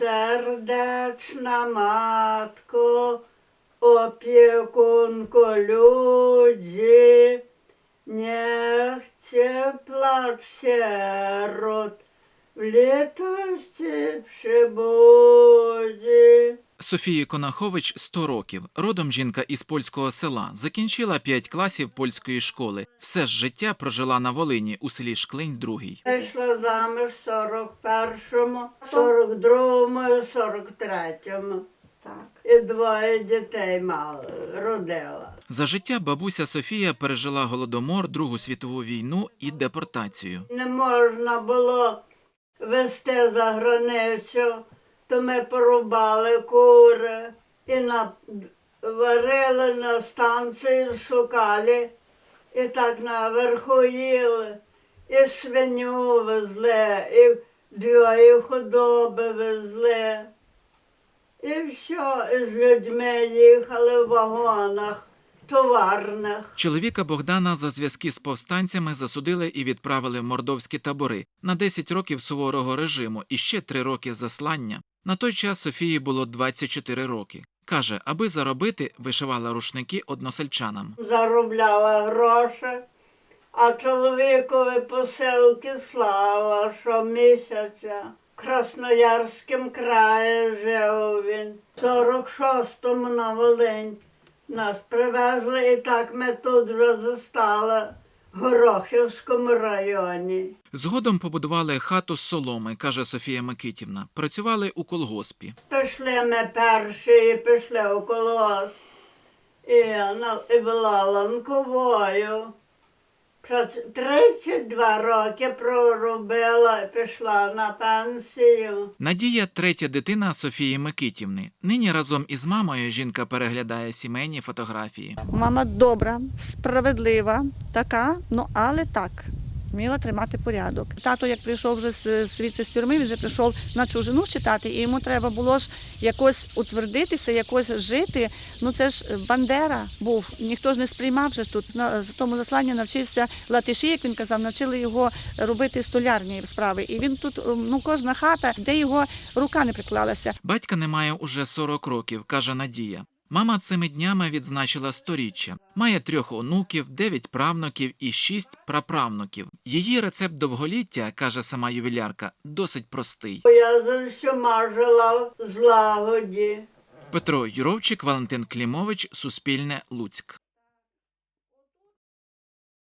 Сердечна матко, опікунко niech cię placz sierot w litości przybudzi. Софії Конахович 100 років. Родом жінка із польського села. Закінчила 5 класів польської школи. Все ж життя прожила на Волині у селі Шклинь другий. Вийшла заміж в 41-му, 42-му 43-му. Так. І двоє дітей мала, родила. За життя бабуся Софія пережила голодомор, Другу світову війну і депортацію. Не можна було вести за границю, то ми порубали кури і на, варили на станції, шукали, і так наверху їли, і свиню везли, і двоє худоби везли. І все, і з людьми їхали в вагонах, товарних. Чоловіка Богдана за зв'язки з повстанцями засудили і відправили в мордовські табори на 10 років суворого режиму і ще 3 роки заслання. На той час Софії було 24 роки. Каже, аби заробити, вишивала рушники односельчанам. заробляла гроші, а чоловікові посилки слава щомісяця. В Красноярському краї жив він. В 46-му на Волинь нас привезли, і так ми тут вже застали Горохівському районі. Згодом побудували хату з соломи, каже Софія Микитівна. Працювали у колгоспі. Пішли ми перші, і пішли у колгосп. І, ну, і була ланковою. Прац- 32 роки проробила пішла на пенсію. Надія третя дитина Софії Микитівни. Нині разом із мамою жінка переглядає сімейні фотографії. Мама добра, справедлива, така, ну але так. Вміла тримати порядок. Тато, як прийшов вже з звідси з тюрми, він вже прийшов на чужину читати, і йому треба було ж якось утвердитися, якось жити. Ну це ж Бандера був. Ніхто ж не сприймав же тут. На тому засланні навчився латиші, як він казав, навчили його робити столярні справи. І він тут, ну кожна хата, де його рука не приклалася. Батька немає уже 40 років, каже Надія. Мама цими днями відзначила сторіччя. Має трьох онуків, дев'ять правнуків і шість праправнуків. Її рецепт довголіття, каже сама ювілярка, досить простий. Я за всіма жила в злагоді. Петро Юровчик, Валентин Клімович, Суспільне, Луцьк.